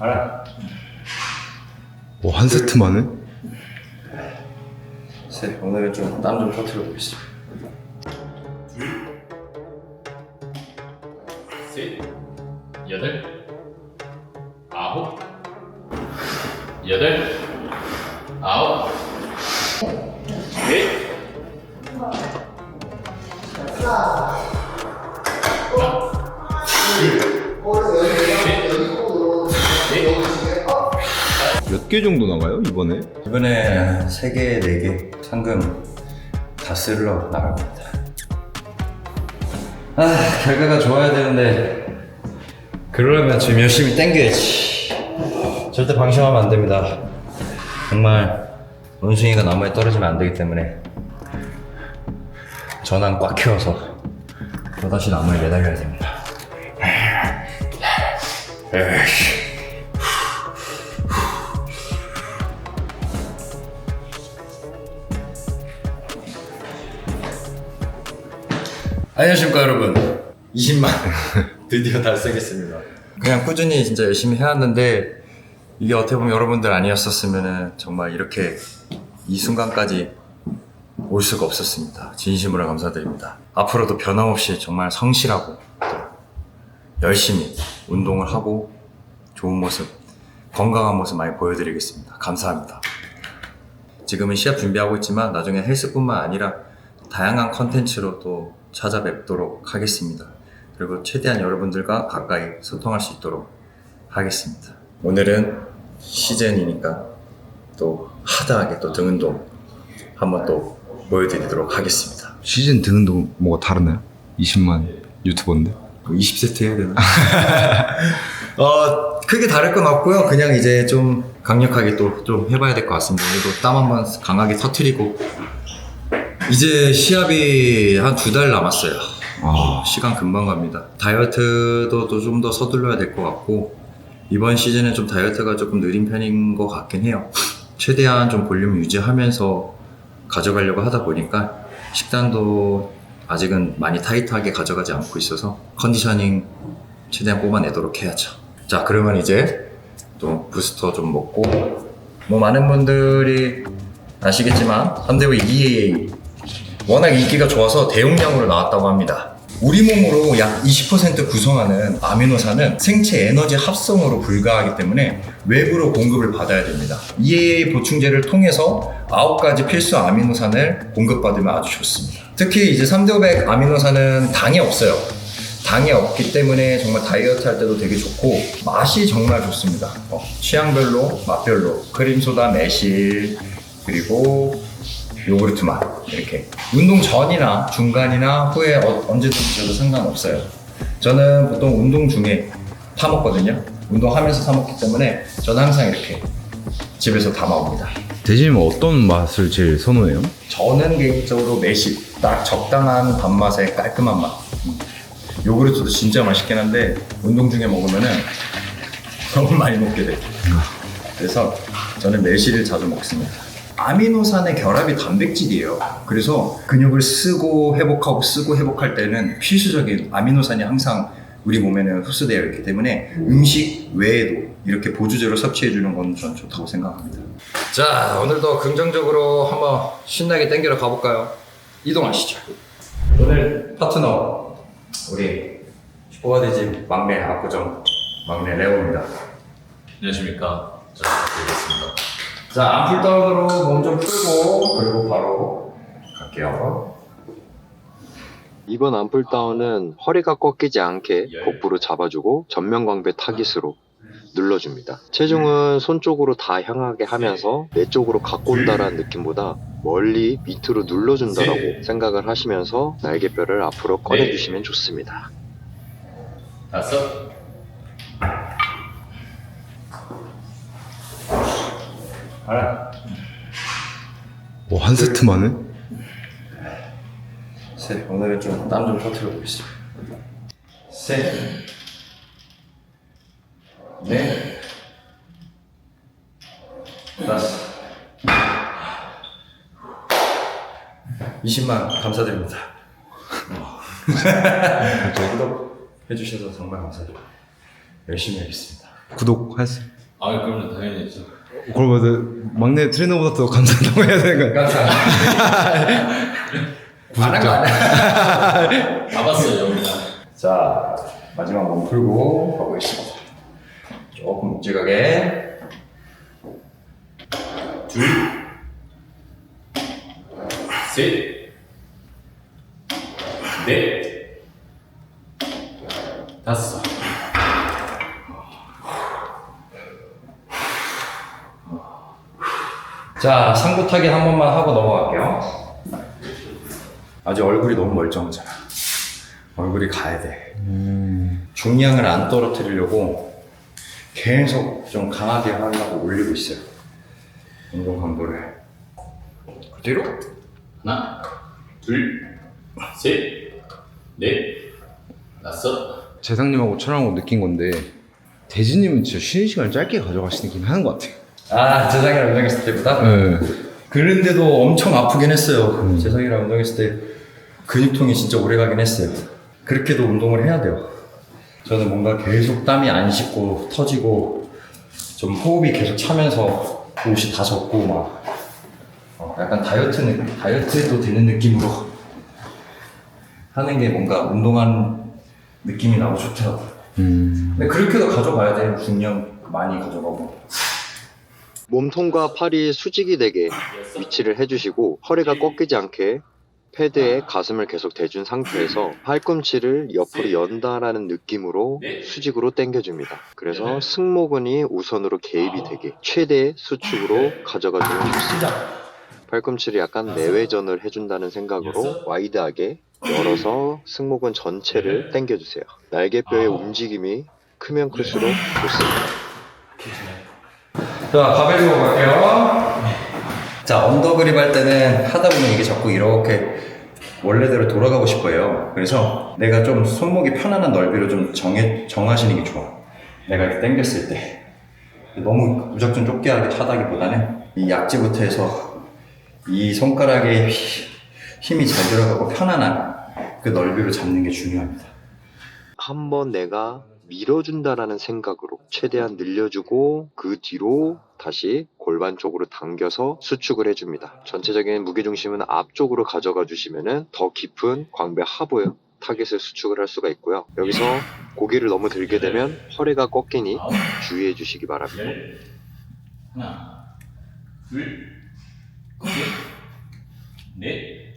알아. 오, 한 세트만에? 셋. 오늘은 좀 땀 좀 터트려 보겠습니다. 셋, 여덟, 아홉, 여덟, 몇 개 정도 나가요, 이번에? 이번에 3개, 4개 상금 다 쓸러 나갈 겁니다. 아, 결과가 좋아야 되는데 그러려면 지금 열심히 땡겨야지. 절대 방심하면 안 됩니다. 정말 원숭이가 나무에 떨어지면 안 되기 때문에 전환 꽉 키워서 또다시 나무에 매달려야 됩니다. 에이 안녕하십니까 여러분. 20만 드디어 달성했습니다. 그냥 꾸준히 진짜 열심히 해왔는데 이게 어떻게 보면 여러분들 아니었었으면 정말 이렇게 이 순간까지 올 수가 없었습니다. 진심으로 감사드립니다. 앞으로도 변함없이 정말 성실하고 또 열심히 운동을 하고 좋은 모습 건강한 모습 많이 보여드리겠습니다. 감사합니다. 지금은 시합 준비하고 있지만 나중에 헬스뿐만 아니라 다양한 컨텐츠로 또 찾아뵙도록 하겠습니다. 그리고 최대한 여러분들과 가까이 소통할 수 있도록 하겠습니다. 오늘은 시즌이니까 또 하다하게 또 등운동 한번 또 보여드리도록 하겠습니다. 시즌 등도 뭐가 다르나요? 20만 유튜버인데? 20세트 해야 되나? 어, 크게 다를 건 없고요. 그냥 이제 좀 강력하게 또 좀 해봐야 될 것 같습니다. 오늘도 땀 한번 강하게 터트리고 이제 시합이 한 두 달 남았어요. 아, 시간 금방 갑니다. 다이어트도 좀 더 서둘러야 될 것 같고 이번 시즌은 좀 다이어트가 조금 느린 편인 것 같긴 해요. 최대한 좀 볼륨 유지하면서 가져가려고 하다 보니까 식단도 아직은 많이 타이트하게 가져가지 않고 있어서 컨디셔닝 최대한 뽑아내도록 해야죠. 자 그러면 이제 또 부스터 좀 먹고 뭐 많은 분들이 아시겠지만 현대의 EAA 워낙 인기가 좋아서 대용량으로 나왔다고 합니다. 우리 몸으로 약 20% 구성하는 아미노산은 생체 에너지 합성으로 불가하기 때문에 외부로 공급을 받아야 됩니다. EAA 보충제를 통해서 9가지 필수 아미노산을 공급받으면 아주 좋습니다. 특히 이제 3대500 아미노산은 당이 없어요. 당이 없기 때문에 정말 다이어트 할 때도 되게 좋고 맛이 정말 좋습니다. 어, 취향별로 맛별로 크림소다 매실 그리고 요구르트 맛 이렇게 운동 전이나 중간이나 후에 어- 언제든 드셔도 상관없어요. 저는 보통 운동 중에 타 먹거든요. 운동하면서 사 먹기 때문에 저는 항상 이렇게 집에서 담아 옵니다. 대진님은 어떤 맛을 제일 선호해요? 저는 개인적으로 매실 딱 적당한 단맛의 깔끔한 맛. 음. 요구르트도 진짜 맛있긴 한데 운동 중에 먹으면은 너무 많이 먹게 돼. 그래서 저는 매실을 자주 먹습니다. 아미노산의 결합이 단백질이에요. 그래서 근육을 쓰고 회복하고 쓰고 회복할 때는 필수적인 아미노산이 항상 우리 몸에는 흡수되어 있기 때문에 음식 외에도 이렇게 보조제로 섭취해 주는 건전 좋다고 생각합니다. 자, 오늘도 긍정적으로 한번 신나게 땡기러 가볼까요? 이동하시죠. 오늘 파트너 우리 슈퍼바디집 막내 압구정 막내 레오입니다. 안녕하십니까. 자, 드리겠습니다. 자, 암풀다운으로 몸 좀 풀고 그리고 바로 갈게요. 이번 암풀다운은 허리가 꺾이지 않게 복부로 잡아주고 전면광배 타깃으로 눌러줍니다. 체중은 손 쪽으로 다 향하게 하면서 내 쪽으로 갖고 온다라는 느낌보다 멀리 밑으로 눌러준다라고 생각을 하시면서 날개뼈를 앞으로 꺼내주시면 좋습니다. 다섯, 알아. 오, 한 세트만에? 셋. 오늘은 좀 땀 좀 터트려 보겠습니다. 셋. 넷. 다섯. 20만 감사드립니다. 구독 해주셔서 정말 감사드립니다. 열심히 하겠습니다. 구독하세요. 아, 그럼요. 당연히 있죠. 그러면 막내 트레이너보다 더 감사하다고 해야 되는 거야? 안한 거 아니야? 다 봤어요, 그냥. 자, 마지막 몸 풀고 가보겠습니다. 조금 묵직하게. 둘, 셋, 넷, 다섯. 자, 상부타기 한 번만 하고 넘어갈게요. 아직 얼굴이 너무 멀쩡하잖아. 얼굴이 가야 돼. 중량을 안 떨어뜨리려고 계속 좀 강하게 하려고 올리고 있어요. 운동 강도를. 그대로? 하나, 둘, 셋, 넷, 다섯. 재상님하고 촬영하고 느낀 건데 대진님은 진짜 쉬는 시간을 짧게 가져가시긴 하는 것 같아요. 아, 재상이랑 운동했을 때보다? 네. 그런데도 엄청 아프긴 했어요. 재상이랑 운동했을 때 근육통이 진짜 오래 가긴 했어요. 그렇게도 운동을 해야 돼요. 저는 뭔가 계속 땀이 안 식고 터지고 좀 호흡이 계속 차면서 옷이 다 젖고 막 어, 약간 다이어트 느 다이어트도 되는 느낌으로 하는 게 뭔가 운동한 느낌이 나고 좋더라고요. 음. 근데 그렇게도 가져가야 돼요. 중량 많이 가져가고. 몸통과 팔이 수직이 되게 위치를 해주시고 허리가 꺾이지 않게 패드에 가슴을 계속 대준 상태에서 팔꿈치를 옆으로 연다라는 느낌으로 수직으로 당겨줍니다. 그래서 승모근이 우선으로 개입이 되게 최대의 수축으로 가져가주면 좋습니다. 팔꿈치를 약간 내외전을 해준다는 생각으로 와이드하게 열어서 승모근 전체를 당겨주세요. 날개뼈의 움직임이 크면 클수록 좋습니다. 자, 가벨로 갈게요. 자, 언더그립 할 때는 하다 보면 이게 자꾸 이렇게 원래대로 돌아가고 싶어요. 그래서 내가 좀 손목이 편안한 넓이로 좀 정해, 정하시는 게 좋아. 내가 이렇게 당겼을 때. 너무 무작정 좁게 하게 하다기보다는 이 약지부터 해서 이 손가락에 히- 힘이 잘 들어가고 편안한 그 넓이로 잡는 게 중요합니다. 한번 내가 밀어준다라는 생각으로 최대한 늘려주고 그 뒤로 다시 골반 쪽으로 당겨서 수축을 해줍니다. 전체적인 무게중심은 앞쪽으로 가져가 주시면은 더 깊은 광배 하부의 타겟을 수축을 할 수가 있고요. 여기서 고개를 너무 들게 되면 허리가 꺾이니 주의해 주시기 바랍니다. 열, 하나, 둘, 셋, 넷,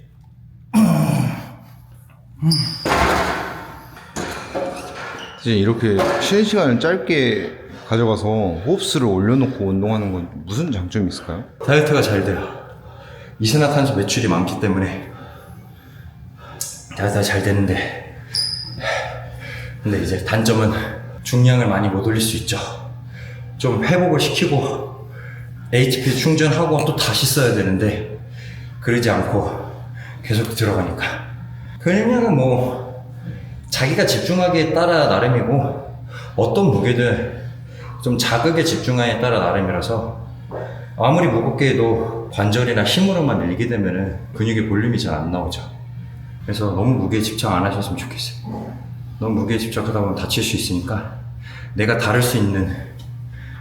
사실 이렇게 쉬는 시간을 짧게 가져가서 호흡수를 올려놓고 운동하는 건 무슨 장점이 있을까요? 다이어트가 잘 돼요. 이산화탄소 매출이 많기 때문에 다이어트가 잘 되는데 근데 이제 단점은 중량을 많이 못 올릴 수 있죠. 좀 회복을 시키고 ATP 충전하고 또 다시 써야 되는데 그러지 않고 계속 들어가니까 그냥은 뭐 자기가 집중하기에 따라 나름이고 어떤 무게든 좀 자극에 집중하기에 따라 나름이라서 아무리 무겁게 해도 관절이나 힘으로만 밀게 되면은 근육의 볼륨이 잘 안 나오죠. 그래서 너무 무게에 집착 안 하셨으면 좋겠어요. 너무 무게에 집착하다 보면 다칠 수 있으니까 내가 다룰 수 있는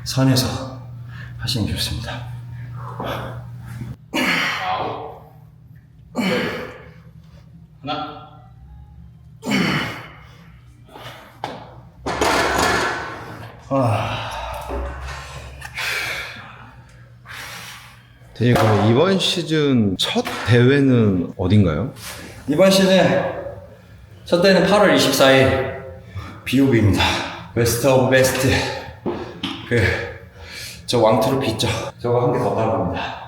선에서 하시는 게 좋습니다. 아홉, 열, 하나, 대님 그럼 이번 시즌 첫 대회는 어딘가요? 이번 시즌 첫 때는 8월 24일 BOB입니다. 베스트 오브 베스트 그저 왕트로피 있죠? 저거 한 개 더 따라갑니다.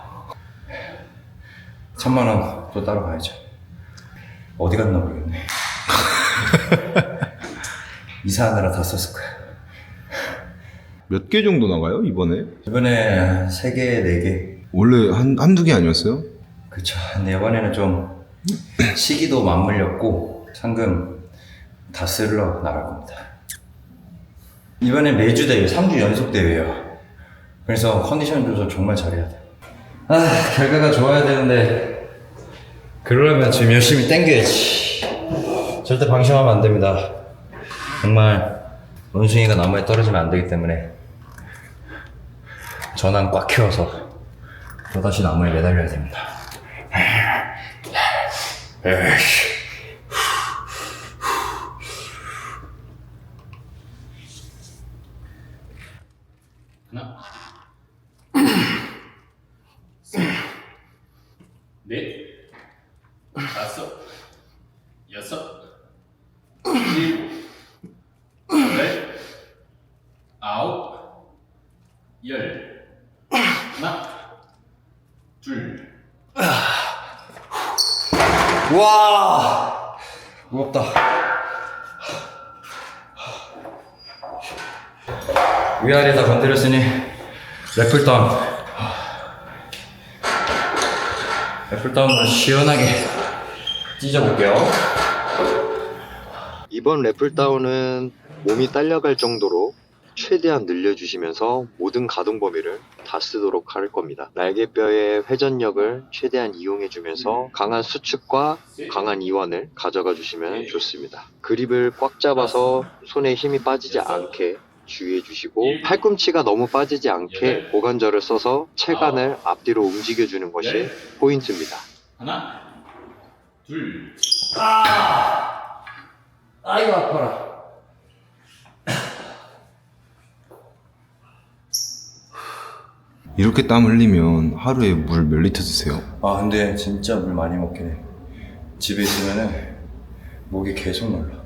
천만 원 또 따라가야죠. 어디 갔나 모르겠네. 이사하느라 다 썼을 거야. 몇 개 정도 나가요 이번에? 이번에 세 개, 네 개. 원래 한, 한두 개 아니었어요? 그쵸. 근데 이번에는 좀 시기도 맞물렸고 상금 다 쓸러 나갈 겁니다. 이번에 매주 대회, 3주 연속 대회예요. 그래서 컨디션 조절 정말 잘해야 돼요. 아, 결과가 좋아야 되는데 그러려면 지금 열심히 땡겨야지. 절대 방심하면 안 됩니다. 정말 원숭이가 나무에 떨어지면 안 되기 때문에 전환 꽉 키워서 또다시 나무에 매달려야 됩니다. 에이씨. 하나, 넷, 다섯, 여섯, 일곱, 여덟, 아홉, 열. 하나, 둘, 와 무겁다. 위아래 다 건드렸으니 랩풀다운 랩풀다운으로 시원하게 찢어볼게요. 이번 래플다운은 몸이 딸려갈 정도로 최대한 늘려주시면서 모든 가동 범위를 다 쓰도록 할 겁니다. 날개뼈의 회전력을 최대한 이용해주면서 강한 수축과 강한 이완을 가져가 주시면 좋습니다. 그립을 꽉 잡아서 손에 힘이 빠지지 않게 주의해 주시고 팔꿈치가 너무 빠지지 않게 고관절을 써서 체간을 앞뒤로 움직여 주는 것이 포인트입니다. 하나, 둘, 아이고 아파라. 이렇게 땀 흘리면 하루에 물 몇 리터 드세요? 아 근데 진짜 물 많이 먹긴 해. 집에 있으면은 목이 계속 놀라.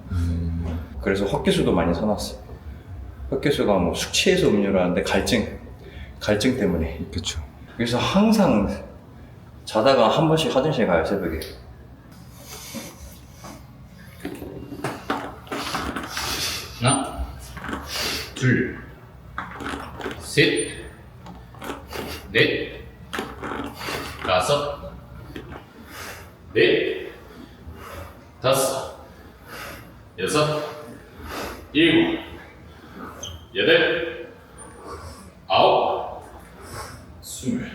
그래서 헛개수도 많이 사놨어. 헛개수가 뭐 숙취해소 음료라는데 갈증, 갈증 때문에. 그쵸. 그래서 항상 자다가 한 번씩 화장실 가요 새벽에. 하나, 둘, 셋, 넷, 다섯, 넷, 다섯, 여섯, 일곱, 여덟, 아홉, 스물.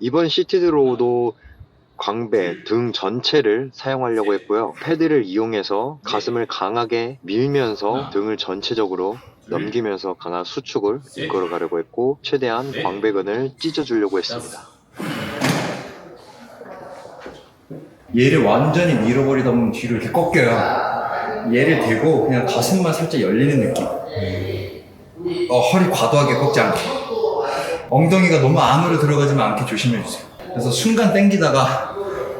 이번 시티드로우도 광배 등 전체를 사용하려고 했고요. 패드를 이용해서 가슴을 강하게 밀면서 등을 전체적으로 넘기면서 강한 수축을 이끌어 가려고 했고 최대한 광배근을 찢어 주려고 했습니다. 얘를 완전히 밀어버리다 보면 뒤로 이렇게 꺾여요. 얘를 대고 그냥 가슴만 살짝 열리는 느낌. 어, 허리 과도하게 꺾지 않게. 엉덩이가 너무 안으로 들어가지만 않게 조심해주세요. 그래서 순간 당기다가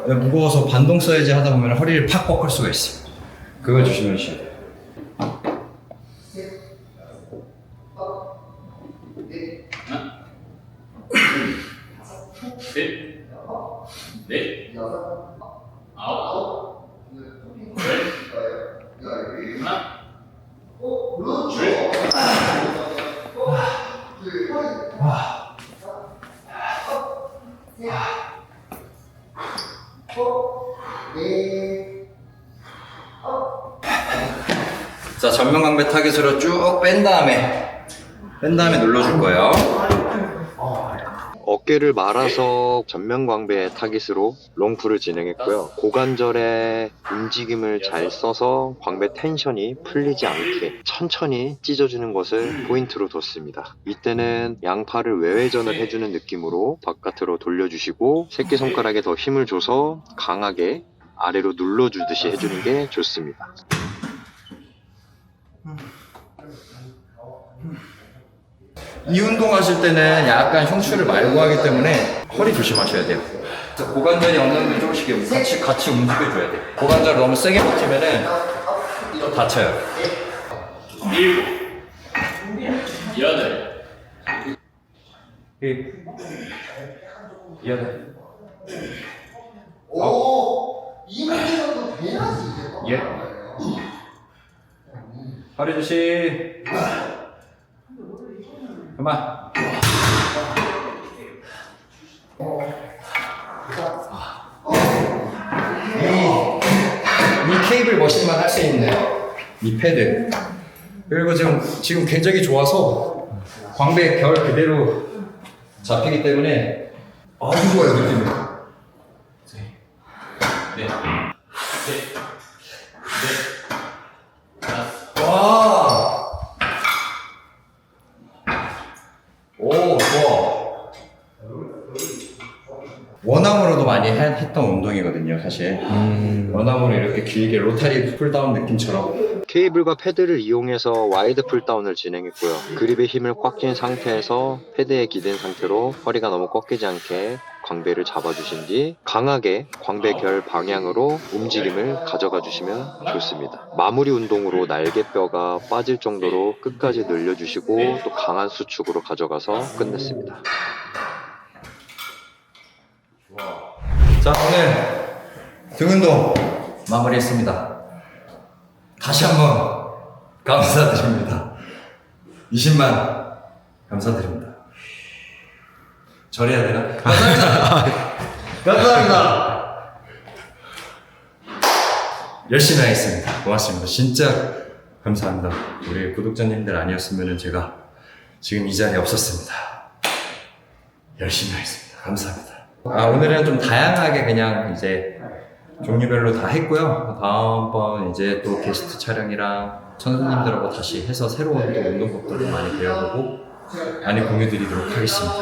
무거워서 반동 써야지 하다 보면 허리를 팍 꺾을 수가 있어요. 그걸 돼요. 자, 전면 강배 타깃으로 쭉 뺀 다음에 뺀 다음에 눌러줄 거예요. 어깨를 말아서 전면 광배 타깃으로 롱풀을 진행했고요. 고관절의 움직임을 잘 써서 광배 텐션이 풀리지 않게 천천히 찢어주는 것을 포인트로 뒀습니다. 이때는 양팔을 외회전을 해주는 느낌으로 바깥으로 돌려주시고 새끼손가락에 더 힘을 줘서 강하게 아래로 눌러주듯이 해주는 게 좋습니다. 이 운동 하실 때는 약간 흉추를 말고 하기 때문에 허리 조심하셔야 돼요. 그래서 고관절이 어느 정도 조금씩 같이, 같이 움직여줘야 돼요. 고관절 너무 세게 버티면은 또 다쳐요. 일곱, 여덟, 일, 여덟, 이 문제는 돼야지 이제. 예. 허리 조심. 그만. 이, 이 케이블 머신만 할 수 있는 이 패드. 그리고 지금, 지금 굉장히 좋아서 광배 결 그대로 잡히기 때문에 아주 좋아요, 느낌이. 넷, 셋, 넷, 운동이거든요, 사실. 음. 원암으로 이렇게 길게 로타리 풀다운 느낌처럼 케이블과 패드를 이용해서 와이드 풀다운을 진행했고요. 그립의 힘을 꽉 쥔 상태에서 패드에 기댄 상태로 허리가 너무 꺾이지 않게 광배를 잡아주신 뒤 강하게 광배 결 방향으로 움직임을 가져가 주시면 좋습니다. 마무리 운동으로 날개뼈가 빠질 정도로 끝까지 늘려주시고 또 강한 수축으로 가져가서 끝냈습니다. 자 오늘 등 운동 마무리했습니다. 다시 한번 감사드립니다. 20만 감사드립니다. 절해야 되나? 감사합니다. 감사합니다. 열심히 하겠습니다. 고맙습니다. 진짜 감사합니다. 우리 구독자님들 아니었으면 제가 지금 이 자리에 없었습니다. 열심히 하겠습니다. 감사합니다. 아, 오늘은 좀 다양하게 그냥 이제 종류별로 다 했고요. 다음번 이제 또 게스트 촬영이랑 선생님들하고 다시 해서 새로운 또 운동법들도 많이 배워보고 많이 공유 드리도록 하겠습니다.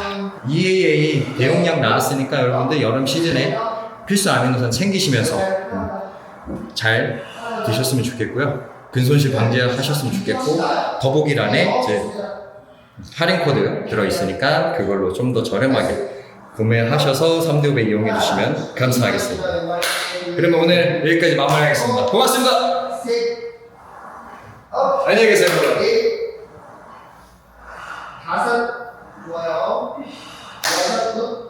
EAA 대용량 나왔으니까 여러분들 여름 시즌에 필수 아미노산 챙기시면서 음, 잘 드셨으면 좋겠고요. 근손실 방지하셨으면 좋겠고 더보기란에 이제 할인 코드 들어있으니까 그걸로 좀 더 저렴하게 구매하셔서 3대 5배 이용해 주시면 감사하겠습니다. 그러면 오늘 여기까지 마무리하겠습니다. 고맙습니다. 안녕히 계세요. 여러분. 다섯 좋아요 여섯